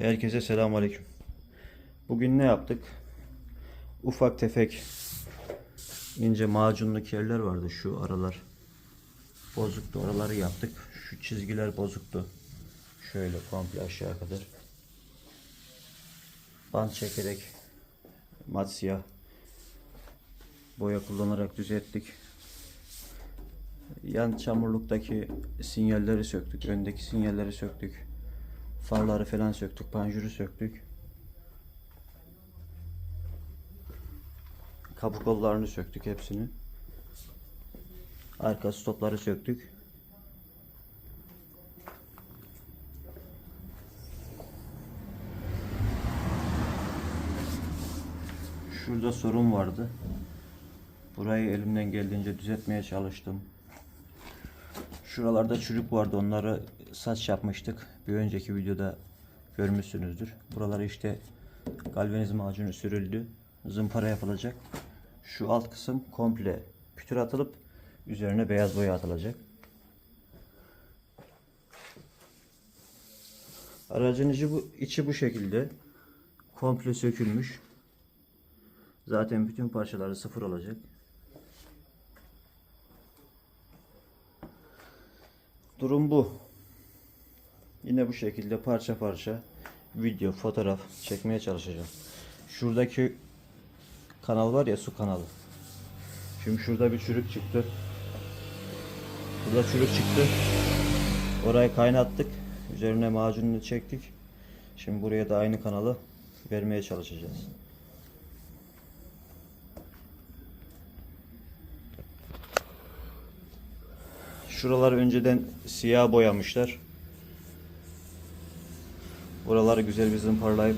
Herkese selamünaleyküm. Bugün ne yaptık? Ufak tefek ince macunluk yerler vardı şu aralar. Bozuktu oraları yaptık. Şu çizgiler bozuktu. Şöyle komple aşağı kadar. Bant çekerek mat siyah boya kullanarak düzelttik. Yan çamurluktaki sinyalleri söktük. Öndeki sinyalleri söktük. Farları falan söktük. Panjuru söktük. Kapı kollarını söktük hepsini. Arka stopları söktük. Şurada sorun vardı. Burayı elimden geldiğince düzeltmeye çalıştım. Şuralarda çürük vardı. Onları saç yapmıştık. Bir önceki videoda görmüşsünüzdür. Buraları işte galvaniz macunu sürüldü. Zımpara yapılacak. Şu alt kısım komple pütür atılıp üzerine beyaz boya atılacak. Aracın içi bu, içi bu şekilde. Komple sökülmüş. Zaten bütün parçaları sıfır olacak. Durum bu. Yine bu şekilde parça parça video, fotoğraf çekmeye çalışacağım. Şuradaki kanal var ya su kanalı. Şimdi şurada bir çürük çıktı. Burada çürük çıktı. Orayı kaynattık. Üzerine macununu çektik. Şimdi buraya da aynı kanalı vermeye çalışacağız. Şuraları önceden siyah boyamışlar. Buraları güzel bir zımparlayıp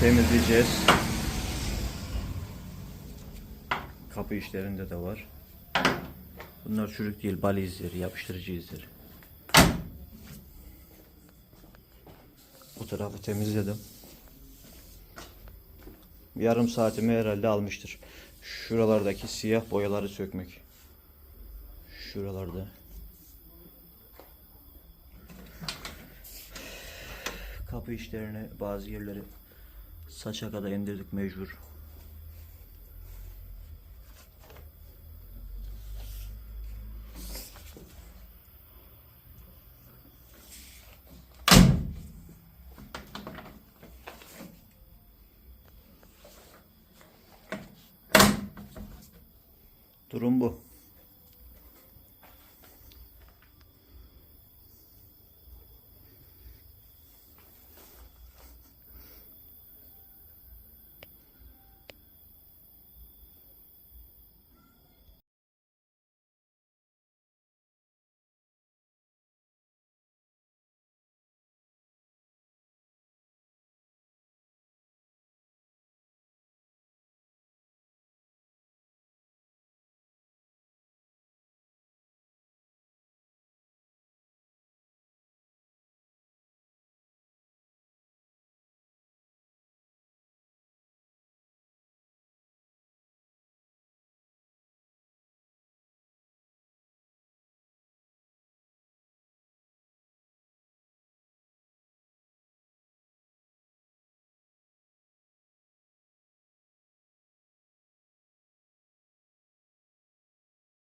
temizleyeceğiz. Kapı işlerinde de var. Bunlar çürük değil, bali izleri, yapıştırıcı izleri. Bu tarafı temizledim. Yarım saatimi herhalde almıştır. Şuralardaki siyah boyaları sökmek. Şuralarda. Kapı işlerine bazı yerleri saça kadar indirdik mecbur. Durum bu.